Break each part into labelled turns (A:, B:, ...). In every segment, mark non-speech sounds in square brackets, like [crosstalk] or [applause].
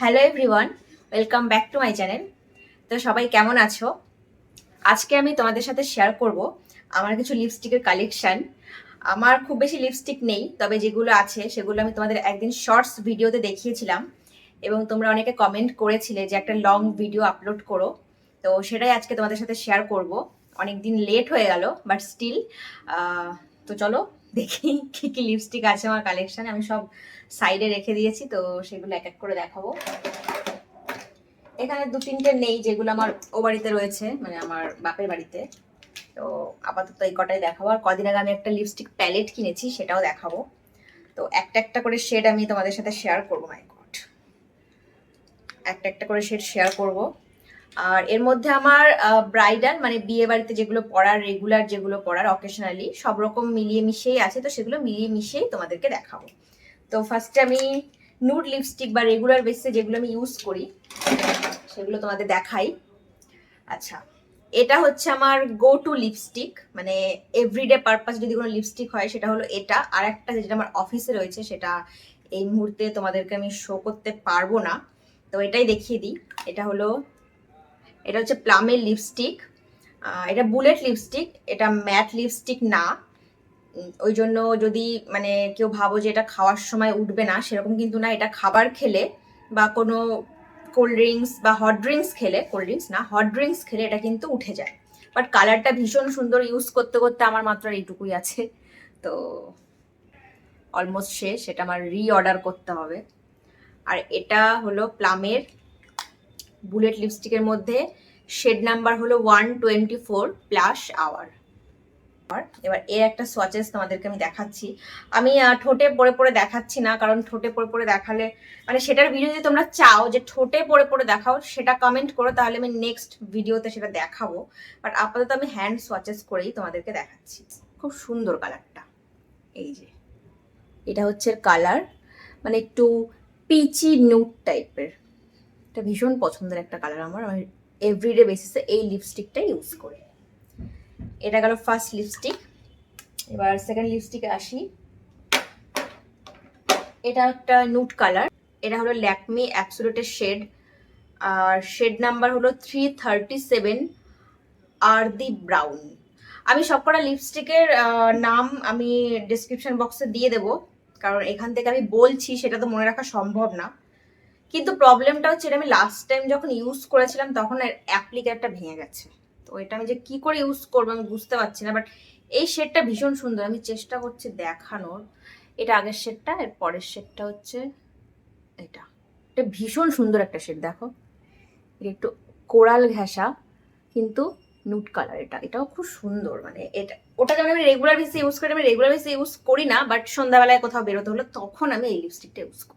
A: Hello everyone welcome back to my channel তো সবাই কেমন আছো? আজকে আমি তোমাদের সাথে শেয়ার করব আমার কিছু লিপস্টিকের কালেকশান আমার খুব বেশি লিপস্টিক নেই, তবে যেগুলো আছে সেগুলো আমি তোমাদের একদিন শর্টস ভিডিওতে দেখিয়েছিলাম। এবং তোমরা অনেকে কমেন্ট করেছিলে যে একটা লং ভিডিও আপলোড করো। তো সেটাই আজকে তোমাদের সাথে শেয়ার করব। অনেক দিন লেট হয়ে গেল বাট স্টিল তো চলো দেখি কি কি লিপস্টিক আছে আমার কালেকশানে আমি সব সাইডে রেখে দিয়েছি, তো সেগুলো এক এক করে দেখাবো। এখানে দু তিনটে নেই যেগুলো আমার ও বাড়িতে রয়েছে মানে আমার বাপের বাড়িতে। তো আপাতত এই কটাই দেখাবো। আর কদিন আগে আমি একটা লিপস্টিক প্যালেট কিনেছি, সেটাও দেখাবো। তো একটা একটা করে শেড আমি তোমাদের সাথে শেয়ার করব মাই গড একটা একটা করে শেড শেয়ার করব। আর এর মধ্যে আমার ব্রাইডাল মানে বিয়ে বাড়িতে যেগুলো পড়ার রেগুলার যেগুলো পড়ার অকেশনালি সব রকম মিলিয়ে মিশিয়েই আছে, তো সেগুলো মিলিয়ে মিশিয়েই তোমাদেরকে দেখাবো। তো ফার্স্টে আমি নুড লিপস্টিক বা রেগুলার বেসে যেগুলো আমি ইউজ করি, সেগুলো তোমাদের দেখাই। আচ্ছা এটা হচ্ছে আমার গো টু লিপস্টিক মানে এভরিডে পারপাস যদি কোনো লিপস্টিক হয়, সেটা হলো এটা। আর একটা যেটা আমার অফিসে রয়েছে, সেটা এই মুহূর্তে তোমাদেরকে আমি শো করতে পারব না। তো এটাই দেখিয়ে দিই। এটা হলো এটা হচ্ছে প্লামের লিপস্টিক এটা বুলেট লিপস্টিক এটা ম্যাট লিপস্টিক না। ওই জন্য যদি মানে কেউ ভাবো যে এটা খাওয়ার সময় উঠবে না, সেরকম কিন্তু না। এটা খাবার খেলে বা কোনো কোল্ড ড্রিঙ্কস বা হট ড্রিঙ্কস খেলে কোল্ড ড্রিঙ্কস না হট ড্রিঙ্কস খেলে এটা কিন্তু উঠে যায়। বাট কালারটা ভীষণ সুন্দর ইউজ করতে করতে আমার মাত্র এইটুকুই আছে। তো অলমোস্ট শেষ। এটা আমার রি অর্ডার করতে হবে। আর এটা হলো প্লামের বুলেট লিপস্টিকের মধ্যে, শেড নাম্বার হলো one twenty four plus hour. এবার এর একটা সোয়াচেস তোমাদেরকে আমি দেখাচ্ছি। আমি ঠোঁটে পরে পরে দেখাচ্ছি না, কারণ ঠোঁটে পরে পরে দেখালে মানে সেটার ভিডিও যদি তোমরা চাও যে ঠোঁটে পরে পরে দেখাও, সেটা কমেন্ট করো, তাহলে আমি নেক্সট ভিডিওতে সেটা দেখাবো। বাট আপাতত আমি হ্যান্ড সোয়াচেস করেই তোমাদেরকে দেখাচ্ছি। খুব সুন্দর কালারটা এই যে, এটা হচ্ছে কালার মানে একটু পিচি নিউড টাইপের এটা ভীষণ পছন্দের একটা কালার আমার। আমি এভরিডে বেসিসে এই লিপস্টিকটা ইউজ করি। এটা গেল ফার্স্ট লিপস্টিক এবার সেকেন্ড লিপস্টিকে আসি। এটা একটা নুট কালার এটা হলো ল্যাকমি অ্যাবসোলুটের শেড আর শেড নাম্বার হলো থ্রি থার্টি সেভেন আর দি ব্রাউন আমি সবকটা লিপস্টিকের নাম আমি ডিসক্রিপশন বক্সে দিয়ে দেবো। কারণ এখান থেকে আমি বলছি, সেটা তো মনে রাখা সম্ভব না। কিন্তু প্রবলেমটা হচ্ছে এটা আমি লাস্ট টাইম যখন ইউজ করেছিলাম, তখন এর অ্যাপ্লিকেটটা ভেঙে গেছে। তো এটা আমি যে কি করে ইউজ করব আমি বুঝতে পারছি না বাট এই শেডটা ভীষণ সুন্দর। আমি চেষ্টা করছি দেখানোর। এটা আগের শেডটা এর পরের শেডটা হচ্ছে এটা। এটা ভীষণ সুন্দর একটা শেড দেখো। এটা একটু কোরাল ঘেঁষা কিন্তু নুট কালার এটা। এটাও খুব সুন্দর মানে এটা, ওটা যেমন আমি রেগুলার বেসে ইউজ করি, আমি রেগুলার বেসে ইউজ করি না বাট সন্ধ্যাবেলায় কোথাও বেরোতে হলো তখন আমি এই লিপস্টিকটা ইউজ করি।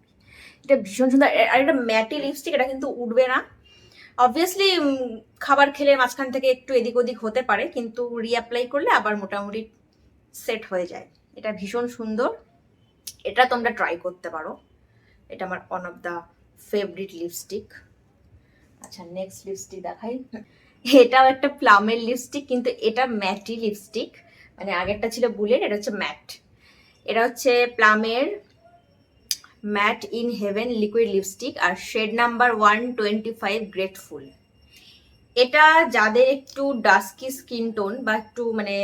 A: এটা ভীষণ সুন্দর। আর এটা ম্যাটি লিপস্টিক, এটা কিন্তু উঠবে না। অবভিয়াসলি খাবার খেলে মাঝখান থেকে একটু এদিক ওদিক হতে পারে, কিন্তু রিঅ্যাপ্লাই করলে আবার মোটামুটি সেট হয়ে যায়। এটা ভীষণ সুন্দর। এটা তোমরা ট্রাই করতে পারো। এটা আমার one of the favourite lipstick আচ্ছা নেক্সট লিপস্টিক দেখাই। এটাও একটা প্লামের লিপস্টিক কিন্তু এটা ম্যাটি লিপস্টিক মানে আগেরটা ছিল বুলেট, এটা হচ্ছে ম্যাট এটা হচ্ছে প্লামের matte in heaven liquid lipstick R shade number one twenty five grateful. এটা যাদের একটু ডাস্কি স্কিন টোন বা একটু মানে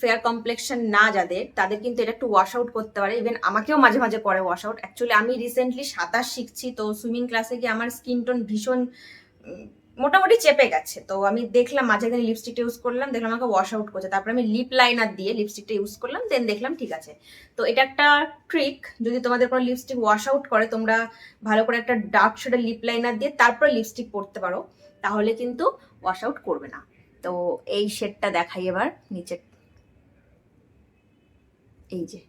A: ফেয়ার কমপ্লেকশন না যাদের, তাদের কিন্তু এটা একটু ওয়াশ আউট করতে পারে। ইভেন আমাকেও মাঝে মাঝে করে ওয়াশ আউট অ্যাকচুয়ালি আমি রিসেন্টলি সাঁতার শিখছি, তো সুইমিং ক্লাসে গিয়ে আমার স্কিন টোন ভীষণ মোটামুটি চেপে গেছে। তো আমি দেখলাম মাঝখানে লিপস্টিকটা ইউজ করলাম, দেখলাম আমাকে ওয়াশ আউট করছে। তারপরে আমি লিপ লাইনার দিয়ে লিপস্টিকটা ইউজ করলাম দেন দেখলাম ঠিক আছে। তো এটা একটা ট্রিক যদি তোমাদের কোনো লিপস্টিক ওয়াশ আউট করে, তোমরা ভালো করে একটা ডার্ক শেডের লিপ লাইনার দিয়ে তারপরে লিপস্টিক পরতে পারো, তাহলে কিন্তু ওয়াশ আউট করবে না। তো এই শেডটা দেখাই এবার নিচে। এই যে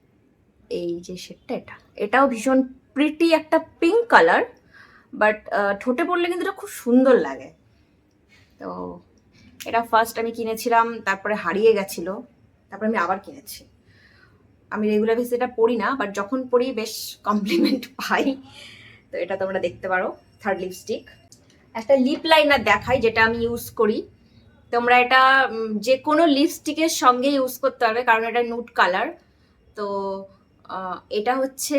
A: এই যে শেডটা এটা। এটাও ভীষণ প্রিটি একটা পিঙ্ক কালার বাট ঠোঁটে পড়লে কিন্তু এটা খুব সুন্দর লাগে। তো এটা ফার্স্ট আমি কিনেছিলাম, তারপরে হারিয়ে গেছিল, তারপরে আমি আবার কিনেছি। আমি রেগুলার বেসে এটা পড়ি না বাট যখন পড়ি বেশ কমপ্লিমেন্ট [laughs] পাই। তো এটা তোমরা দেখতে পারো থার্ড লিপস্টিক একটা লিপ লাইনার দেখাই যেটা আমি ইউজ করি। তোমরা এটা যে কোনো লিপস্টিকের সঙ্গে ইউজ করতে পারবে, কারণ এটা নুট কালার তো এটা হচ্ছে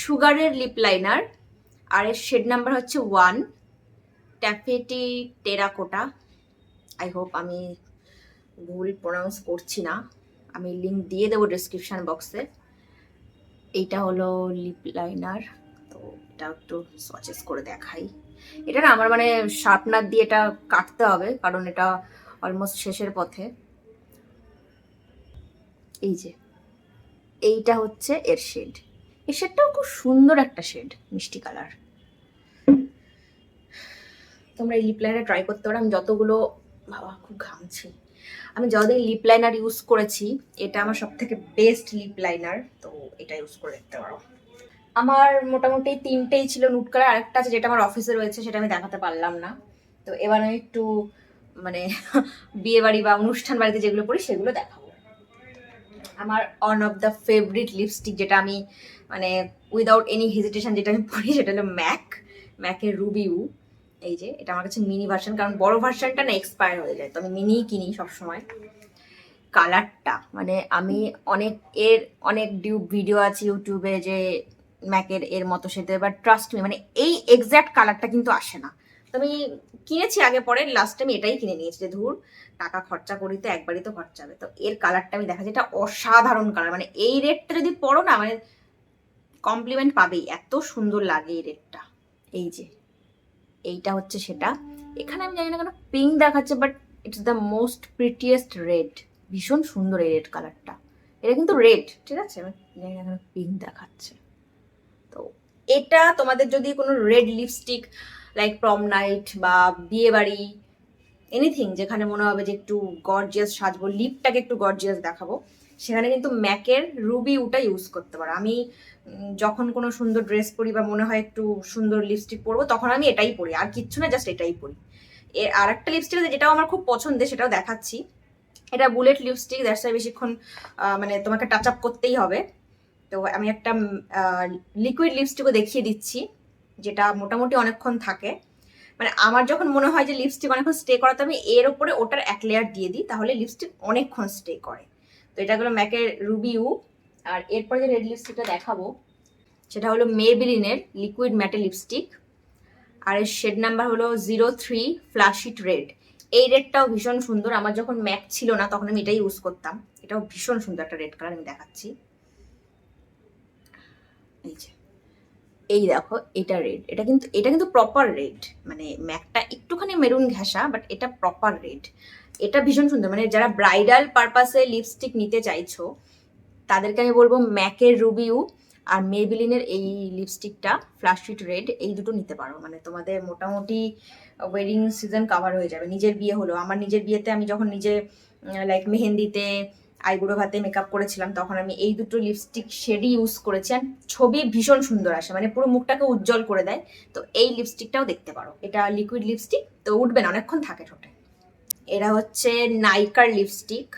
A: সুগারের লিপ লাইনার আর এর শেড নাম্বার হচ্ছে one taffeta terracotta I hope আমি ভুল প্রোনাউন্স করছি না। আমি লিঙ্ক দিয়ে দেবো ডিসক্রিপশান বক্সে এইটা হলো লিপ লাইনার তো এটা একটু সচেস করে দেখাই। এটা না আমার মানে শার্পনার দিয়ে এটা কাটতে হবে, কারণ এটা অলমোস্ট শেষের পথে। এই যে, এইটা হচ্ছে এর শেড এর শেডটাও খুব সুন্দর একটা শেড মিষ্টি কালার তোমরা এই লিপ লাইনার ট্রাই করতে পারো। আমি যতগুলো, বাবা, খুব ঘামছি। আমি যতদিন লিপ লাইনার ইউজ করেছি, এটা আমার সব থেকে বেস্ট লিপ লাইনার তো এটা ইউজ করে দেখতে পারো। আমার মোটামুটি তিনটেই ছিল নুট কালার আরেকটা আছে যেটা আমার অফিসে রয়েছে, সেটা আমি দেখাতে পারলাম না। তো এবার আমি একটু মানে [laughs] বিয়ে বাড়ি বা অনুষ্ঠান বাড়িতে যেগুলো পড়ি সেগুলো দেখাবো। আমার one of the favourite lipstick যেটা আমি মানে উইদাউট এনি হেজিটেশন যেটা আমি পড়ি সেটা হলো ম্যাক ম্যাকের রুবিউ এই যে, এটা আমার কাছে মিনি ভার্সন কারণ বড় ভার্সনটা না এক্সপায়ার হয়ে যায়, তো আমি মিনিই কিনি সবসময়। কালারটা মানে আমি অনেক এর, অনেক ডিউব ভিডিও আছে ইউটিউবে যে ম্যাকের এর মতো সেটা বাট ট্রাস্ট মি মানে এই এক্স্যাক্ট কালারটা কিন্তু আসে না। তো আমি কিনেছি আগে পরে লাস্ট আমি এটাই কিনে নিয়েছি যে ধুর, টাকা খরচা করি তো একবারই তো খরচা হবে। তো এর কালারটা আমি দেখা এটা অসাধারণ কালার মানে এই রেটটা যদি পড়ো না মানে কমপ্লিমেন্ট পাবেই, এত সুন্দর লাগে এই রেটটা। এই যে এইটা হচ্ছে সেটা। এখানে আমি জানি না কেন পিঙ্ক দেখাচ্ছে but it's the most prettiest red ভীষণ সুন্দর এই রেড কালারটা এটা কিন্তু রেড ঠিক আছে? আমি জানি না কেন পিঙ্ক দেখাচ্ছে। তো এটা তোমাদের যদি কোনো red lipstick like prom night বা বিয়ে বাড়ি এনিথিং যেখানে মনে হবে যে একটু গর্জিয়াস সাজবো লিপটাকে একটু গর্জিয়াস দেখাবো সেখানে কিন্তু ম্যাকের রুবি উটা ইউজ করতে পারো। আমি যখন কোনো সুন্দর ড্রেস পরি বা মনে হয় একটু সুন্দর লিপস্টিক পরবো, তখন আমি এটাই পরি। আর কিচ্ছু না জাস্ট এটাই পরি। এর আর একটা লিপস্টিক আছে যেটাও আমার খুব পছন্দের, সেটাও দেখাচ্ছি। এটা বুলেট লিপস্টিক দ্যাটস বেশিক্ষণ মানে তোমাকে টাচ আপ করতেই হবে। তো আমি একটা লিকুইড লিপস্টিকও দেখিয়ে দিচ্ছি, যেটা মোটামুটি অনেকক্ষণ থাকে। মানে আমার যখন মনে হয় যে লিপস্টিক অনেকক্ষণ স্টে করাতে আমি এর ওপরে ওটার এক লেয়ার দিয়ে দিই, তাহলে লিপস্টিক অনেকক্ষণ স্টে করে। তো এটা হলো ম্যাকের রুবিউ আর এরপরে যে রেড লিপস্টিকটা দেখাবো, সেটা হলো মেবিলিনের লিকুইড ম্যাটে লিপস্টিক আর এর শেড নাম্বার হলো zero three flush it red এই রেডটাও ভীষণ সুন্দর। আমার যখন ম্যাক ছিল না, তখন আমি এটাই ইউজ করতাম। এটাও ভীষণ সুন্দর একটা রেড কালার আমি দেখাচ্ছি। এই যে। এই দেখো, এটা রেড এটা কিন্তু এটা কিন্তু প্রপার রেড মানে ম্যাকটা একটুখানি মেরুন ঘেঁষা বাট এটা প্রপার রেড এটা ভীষণ সুন্দর। মানে যারা ব্রাইডাল পারপাসে লিপস্টিক নিতে চাইছো, তাদেরকে আমি বলব ম্যাকের রুবিউ আর মেবিলিনের এই লিপস্টিকটা ফ্লাশিট রেড এই দুটো নিতে পারো। মানে তোমাদের মোটামুটি ওয়েডিং সিজন কাভার হয়ে যাবে। নিজের বিয়ে হলো। আমার নিজের বিয়েতে আমি যখন নিজে লাইক মেহেন্দিতে আইবুড়ো ভাতে মেকআপ করেছিলাম, তখন আমি এই দুটো লিপস্টিক শেডই ইউজ করেছি আর ছবি ভীষণ সুন্দর আসে মানে পুরো মুখটাকে উজ্জ্বল করে দেয়। তো এই লিপস্টিকটাও দেখতে পারো, এটা লিকুইড লিপস্টিক তো উঠবে না, অনেকক্ষণ থাকে ঠোঁটে। এরা হচ্ছে নাইকার lipstick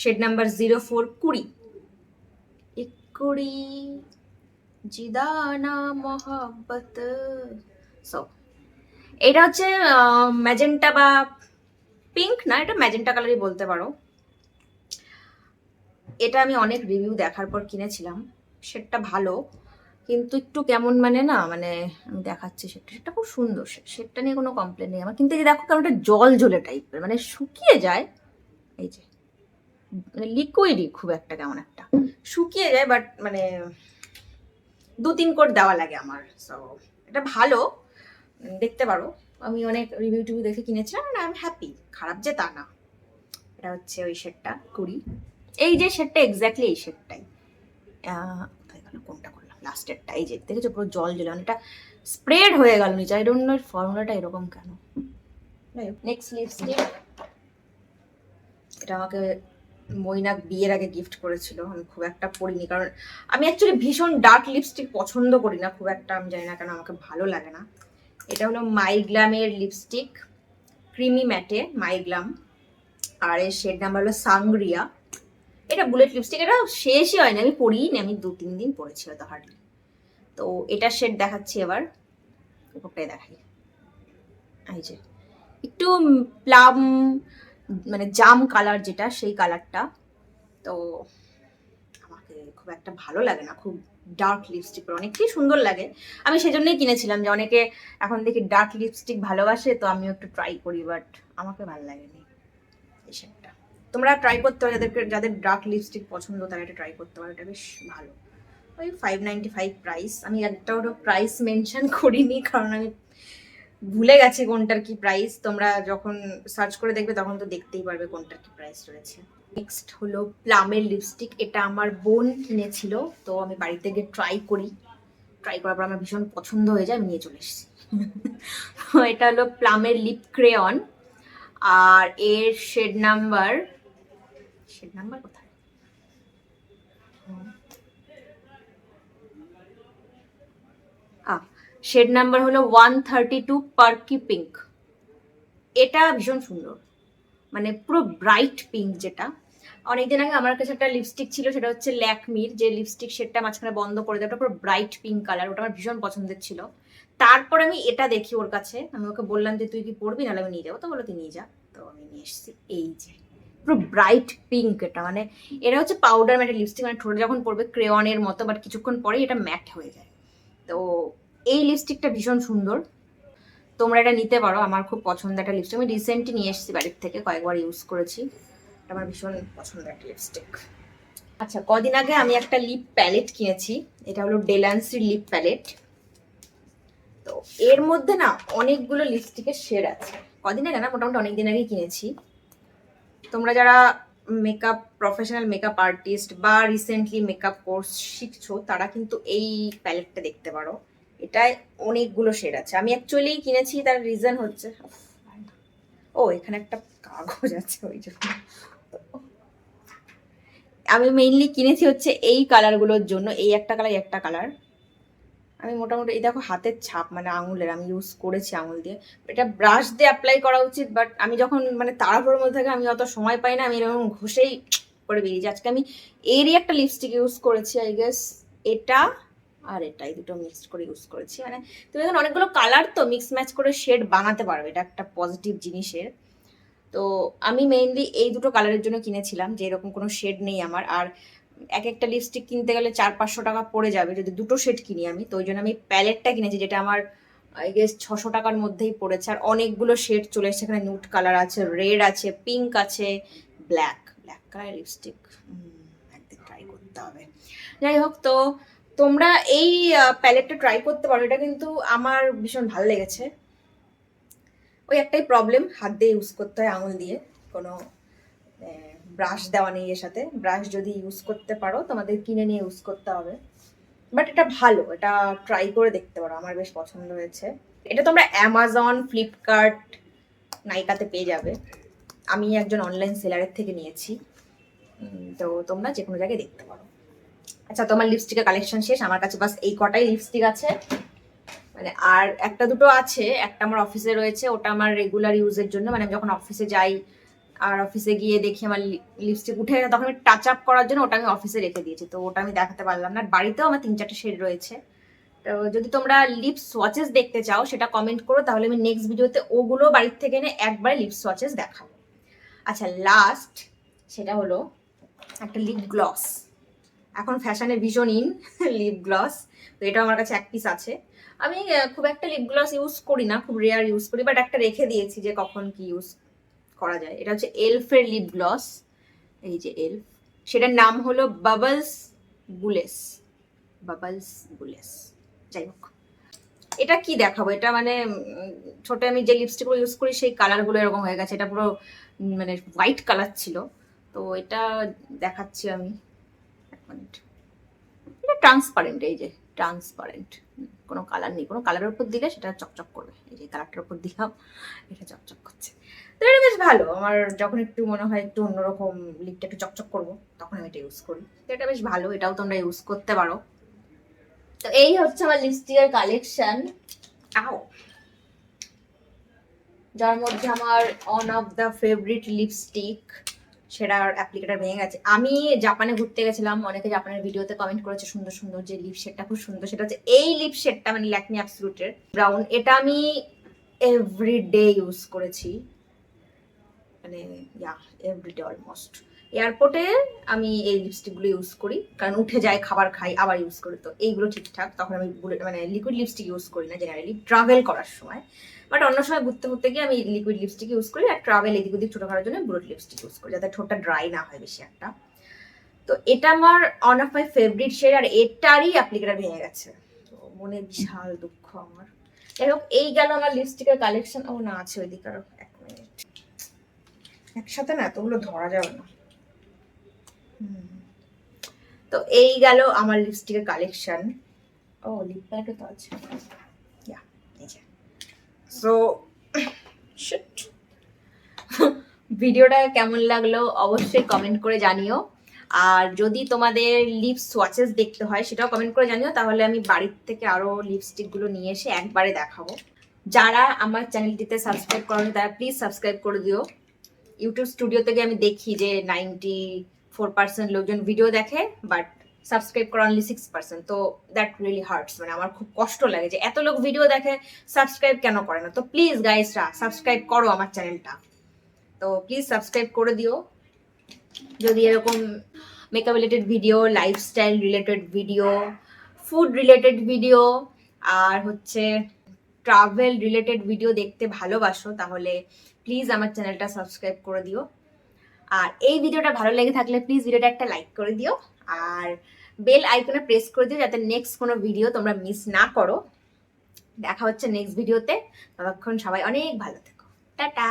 A: shade number zero four কুড়ি। কুড়ি জিদানা মোহাব্বত। সো এটা হচ্ছে ম্যাজেন্টা বা পিঙ্ক না, এটা ম্যাজেন্টা কালারই বলতে পারো। এটা আমি অনেক রিভিউ দেখার পর কিনেছিলাম। সেটটা ভালো, কিন্তু একটু কেমন মানে না মানে আমি দেখাচ্ছি সেটা সেটা খুব সুন্দর সেটটা নিয়ে কোনো কমপ্লেন নেই আমার। কিন্তু দেখো কেমন একটা জল জ্বলে টাইপের মানে শুকিয়ে যায়। এই যে মানে লিকুইডই খুব একটা কেমন একটা। শুকিয়ে যায় বাট মানে দু তিন কোট দেওয়া লাগে আমার। সো এটা ভালো, দেখতে পারো। আমি অনেক রিভিউ টিভিউ দেখে কিনেছিলাম না আমি হ্যাপি খারাপ যে তা না। এটা হচ্ছে ওই শেডটা কুড়ি। এই যে শেডটা এক্স্যাক্টলি এই শেডটাই। কোনটা করলাম? লাস্টেরটা এই যে দেখেছ পুরো জল জলে এটা স্প্রেড হয়ে গেল নিচে। আই ডোন্ট নো ফর্মুলাটা এরকম কেন। নেক্সট লিপস্টিক এটা আমাকে মৈনাক বিয়ের আগে গিফট করেছিল। আমি খুব একটা পরিনি কারণ আমি অ্যাকচুয়ালি ভীষণ ডার্ক লিপস্টিক পছন্দ করি না। খুব একটা আমি জানি না কেন আমাকে ভালো লাগে না। এটা হলো মাইগ্লামের লিপস্টিক ক্রিমি ম্যাটে মাইগ্লাম আর এর শেড নাম্বার হলো সাংগ্রিয়া এটা বুলেট লিপস্টিক এটা শেষই হয়নি, আমি পরিই নি আমি দু তিন দিন পরেছি হয়তো হার্ডলি তো এটা শেড দেখাচ্ছি এবার উপরটাই দেখাই। এই যে, একটু প্লাম মানে জাম কালার যেটা, সেই কালারটা তো আমাকে খুব একটা ভালো লাগে না, খুব ডার্ক লিপস্টিক অনেকটাই সুন্দর লাগে। আমি সেজন্যই কিনেছিলাম যে অনেকে এখন দেখি ডার্ক লিপস্টিক ভালোবাসে, তো আমিও একটু ট্রাই করি বাট আমাকে ভালো লাগেনি। তোমরা ট্রাই করতে পারো, যাদেরকে যাদের ডার্ক লিপস্টিক পছন্দ, তারা এটা ট্রাই করতে পারো, এটা বেশ ভালো। ওই ফাইভ নাইনটি ফাইভ প্রাইস আমি একটা ওটা প্রাইস মেনশন করিনি, কারণ আমি ভুলে গেছি কোনটার কি প্রাইস তোমরা যখন সার্চ করে দেখবে, তখন তো দেখতেই পারবে কোনটার কি প্রাইস রয়েছে। নেক্সট হলো প্লামের লিপস্টিক এটা আমার বোন কিনেছিল, তো আমি বাড়িতে গিয়ে ট্রাই করি। ট্রাই করার পর আমার ভীষণ পছন্দ হয়ে যায়, আমি নিয়ে চলে এসেছি। [laughs] এটা হলো প্লামের লিপ ক্রেয়ন আর এর শেড নাম্বার শেড নাম্বার কোথায়? শেড নাম্বার হলো one thirty two perky pink. এটা ভীষণ সুন্দর। মানে পুরো ব্রাইট পিঙ্ক যেটা। অনেকদিন আগে আমার কাছে একটা লিপস্টিক ছিল, সেটা হচ্ছে ল্যাকমির। যে লিপস্টিক শেডটা মাঝখানে বন্ধ করে দেয় ওটা পুরো ব্রাইট পিঙ্ক কালার, ওটা আমার ভীষণ পছন্দের ছিল। তারপর আমি এটা দেখি ওর কাছে। আমি ওকে বললাম যে, তুই কি পড়বি নাহলে আমি নিয়ে যাব। তো বলো তুই নিয়ে যা। তো আমি নিয়ে এসেছি। এই যে। পুরো ব্রাইট পিঙ্ক এটা মানে এটা হচ্ছে পাউডার ম্যাটের লিপস্টিক মানে ঠোঁটে যখন পড়বে ক্রেয়নের মতো বাট কিছুক্ষণ পরেই এটা ম্যাট হয়ে যায়। তো এই লিপস্টিকটা ভীষণ সুন্দর। তোমরা এটা নিতে পারো, আমার খুব পছন্দের একটা লিপস্টিক আমি রিসেন্টলি নিয়ে এসেছি বাড়ির থেকে, কয়েকবার ইউজ করেছি। এটা আমার ভীষণ পছন্দের একটা লিপস্টিক আচ্ছা কদিন আগে আমি একটা লিপ প্যালেট কিনেছি, এটা হলো ডেলান্সির লিপ প্যালেট তো এর মধ্যে না অনেকগুলো লিপস্টিকের শেড আছে। কদিন আগে না, মোটামুটি অনেক দিন আগেই কিনেছি। তোমরা যারা মেকআপ প্রফেশনাল মেকআপ আর্টিস্ট বা রিসেন্টলি মেকআপ কোর্স শিখছো, তারা কিন্তু এই প্যালেটটা দেখতে পারো। এটায় অনেকগুলো শেড আছে। আমি অ্যাকচুয়ালি কিনেছি, তার রিজন হচ্ছে ও, এখানে একটা কাগজ আছে ওই জন্য। আমি মেইনলি কিনেছি হচ্ছে এই কালারগুলোর জন্য, এই একটা কালার একটা কালার আমি মোটামুটি, এই দেখো হাতের ছাপ মানে আঙুলের, আমি ইউজ করেছি আঙুল দিয়ে। এটা ব্রাশ দিয়ে অ্যাপ্লাই করা উচিত বাট আমি যখন মানে তাড়াহুড়োর মধ্যে থাকি, আমি অত সময় পাই না, আমি এরকম ঘষেই করে বেরিয়েছি। আজকে আমি এরই একটা লিপস্টিক ইউজ করেছি আই গেস এটা আর এটা, এই দুটো মিক্সড করে ইউজ করেছি। মানে তুমি এখন অনেকগুলো কালার তো মিক্স ম্যাচ করে শেড বানাতে পারবে, এটা একটা পজিটিভ জিনিসের। তো আমি মেইনলি এই দুটো কালারের জন্য কিনেছিলাম, যে এরকম কোনো শেড নেই আমার। আর এক একটা লিপস্টিক কিনতে গেলে চার পাঁচশো টাকা পড়ে যাবে, যদি দুটো শেড কিনি আমি। তো ওই জন্য আমি প্যালেটটা কিনেছি, যেটা আমার আই গেস ছশো টাকার মধ্যেই পড়েছে। আর অনেকগুলো শেড চলে এসেছে, এখানে নিউট কালার আছে রেড আছে পিঙ্ক আছে ব্ল্যাক ব্ল্যাক কালার লিপস্টিক একদিন ট্রাই করতে হবে। যাই হোক, তো তোমরা এই প্যালেটটা ট্রাই করতে পারো। এটা কিন্তু আমার ভীষণ ভালো লেগেছে। ওই একটাই প্রবলেম হাত দিয়ে ইউজ করতে হয়, আঙুল দিয়ে। কোনো ব্রাশ দেওয়া নেই এর সাথে। ব্রাশ যদি ইউজ করতে পারো তোমাদের কিনে নিয়ে ইউজ করতে হবে। বাট এটা ভালো এটা ট্রাই করে দেখতে পারো আমার বেশ পছন্দ হয়েছে। এটা তোমরা অ্যামাজন ফ্লিপকার্ট নাইকাতে পেয়ে যাবে। আমি একজন অনলাইন সেলারের থেকে নিয়েছি। তো তোমরা যে কোনো জায়গায় দেখতে পারো। আচ্ছা তোমার লিপস্টিকের কালেকশন শেষ? আমার কাছে বাস এই কটাই লিপস্টিক আছে। মানে আর একটা দুটো আছে একটা আমার অফিসে রয়েছে ওটা আমার রেগুলার ইউজের জন্য। মানে আমি যখন অফিসে যাই আর অফিসে গিয়ে দেখি আমার লিপস্টিক উঠে গেছে। তখন আমি টাচ আপ করার জন্য ওটা আমি অফিসে রেখে দিয়েছি। তো ওটা আমি দেখাতে পারলাম না। বাড়িতেও আমার তিন চারটে শেড রয়েছে। তো যদি তোমরা লিপ সোয়াচেস দেখতে চাও, সেটা কমেন্ট করো। তাহলে আমি নেক্সট ভিডিওতে ওগুলো বাড়ির থেকে এনে একবারে লিপ সোয়াচেস দেখাবো। আচ্ছা লাস্ট সেটা হলো একটা লিপ গ্লস এখন ফ্যাশনে ভীষণ ইন লিপ গ্লস তো এটা আমার কাছে এক পিস আছে। আমি খুব একটা লিপ গ্লস ইউজ করি না। খুব রেয়ার ইউজ করি। বাট একটা রেখে দিয়েছি যে কখন কি ইউজ করা যায়। এটা হচ্ছে এলফের লিপ গ্লস এই যে এলফ। সেটার নাম হলো বাবলস বুলেস। বাবলস বুলেস। যাই হোক। এটা কি দেখাবো? এটা মানে ছোট আমি যে লিপস্টিকগুলো ইউজ করি, সেই কালারগুলো এরকম হয়ে গেছে। এটা পুরো মানে হোয়াইট কালার ছিল। তো এটা দেখাচ্ছি আমি। এক মিনিট এটা ট্রান্সপারেন্ট এই যে ট্রান্সপারেন্ট কোনো কালার নেই। কোনো কালারের উপর দিলে সেটা চকচক করবে। এই যে কালারটার উপর দিলাম। এটা চকচক করছে। তো এটা বেশ ভালো। আমার যখন একটু মনে হয় একটু অন্যরকম লিপটা একটু চকচক করব, তখন আমি এটা ইউজ করি। তো এটা বেশ ভালো, এটাও তোমরা ইউজ করতে পারো। তো এই হচ্ছে আমার লিপস্টিকের কালেকশন আও যার মধ্যে আমার one of the favourite lipstick সেটার অ্যাপ্লিকেটার ভেঙে গেছে। আমি জাপানে ঘুরতে গেছিলাম, অনেকে জাপানের ভিডিওতে কমেন্ট করেছে সুন্দর সুন্দর যে লিপ শেডটা খুব সুন্দর। সেটা হচ্ছে এই লিপ শেডটা মানে ল্যাকমি অ্যাবসলুটের ব্রাউন এটা আমি এভরি ডে ইউজ করেছি। মানে ইয়া এভরিডে অলমোস্ট এয়ারপোর্টে আমি এই লিপস্টিকগুলো ইউজ করি, কারণ উঠে যায়, খাবার খাই, আবার ইউজ করি। তো এইগুলো ঠিকঠাক, তখন আমি মানে লিকুইড লিপস্টিক ইউজ করি না জেনারেলি ট্রাভেল করার সময়। বাট অন্য সময় ঘুরতে ঘুরতে গিয়ে আমি লিকুইড লিপস্টিক ইউজ করি, আর ট্রাভেল এদিক ওদিক ছোটো করার জন্য বুলেট লিপস্টিক ইউজ করি, যাতে ঠোঁটটা ড্রাই না হয় বেশি একটা। তো এটা আমার one of my favourite shade আর এটারই অ্যাপ্লিকেটার ভেঙে গেছে। তো মনে বিশাল দুঃখ আমার। যাই হোক, এই গেল আমার লিপস্টিকের কালেকশন ও না, আছে ওইদিকে একসাথে না এতগুলো ধরা যাবে না। তো এই গেল আমার লিপস্টিকের কালেকশন ও লিপ প্যাকও তো আছে। সো ভিডিওটা কেমন লাগল অবশ্যই কমেন্ট করে জানিও। আর যদি তোমাদের লিপ সোয়াচেস দেখতে হয় সেটাও কমেন্ট করে জানিও, তাহলে আমি বাড়ির থেকে আরও লিপস্টিকগুলো নিয়ে এসে একবারে দেখাবো। যারা আমার চ্যানেলটিতে সাবস্ক্রাইব করেনি, তারা প্লিজ সাবস্ক্রাইব করে দিও। ইউটিউব স্টুডিও থেকে আমি দেখি যে নাইনটি ফোর পার্সেন্ট লোকজন ভিডিও দেখে বাট সাবস্ক্রাইব করে অনলি সিক্স পার্সেন্ট তো দ্যাট রিয়েলি হার্টস মানে আমার খুব কষ্ট লাগে যে এত লোক ভিডিও দেখে সাবস্ক্রাইব কেন করে না? তো প্লিজ গাইসরা সাবস্ক্রাইব করো আমার চ্যানেলটা তো প্লিজ সাবস্ক্রাইব করে দিও। যদি এরকম makeup related video lifestyle related video food related video আর হচ্ছে ট্রাভেল রিলেটেড ভিডিও দেখতে ভালোবাসো, তাহলে প্লিজ আমার চ্যানেলটা সাবস্ক্রাইব করে দিও। আর এই ভিডিওটা ভালো লেগে থাকলে প্লিজ ভিডিওটা একটা লাইক করে দিও। আর বেল আইকনে প্রেস করে দিও যাতে নেক্সট কোনো ভিডিও তোমরা মিস না করো। দেখা হচ্ছে নেক্সট ভিডিওতে ততক্ষণ সবাই অনেক ভালো থেকো। টাটা।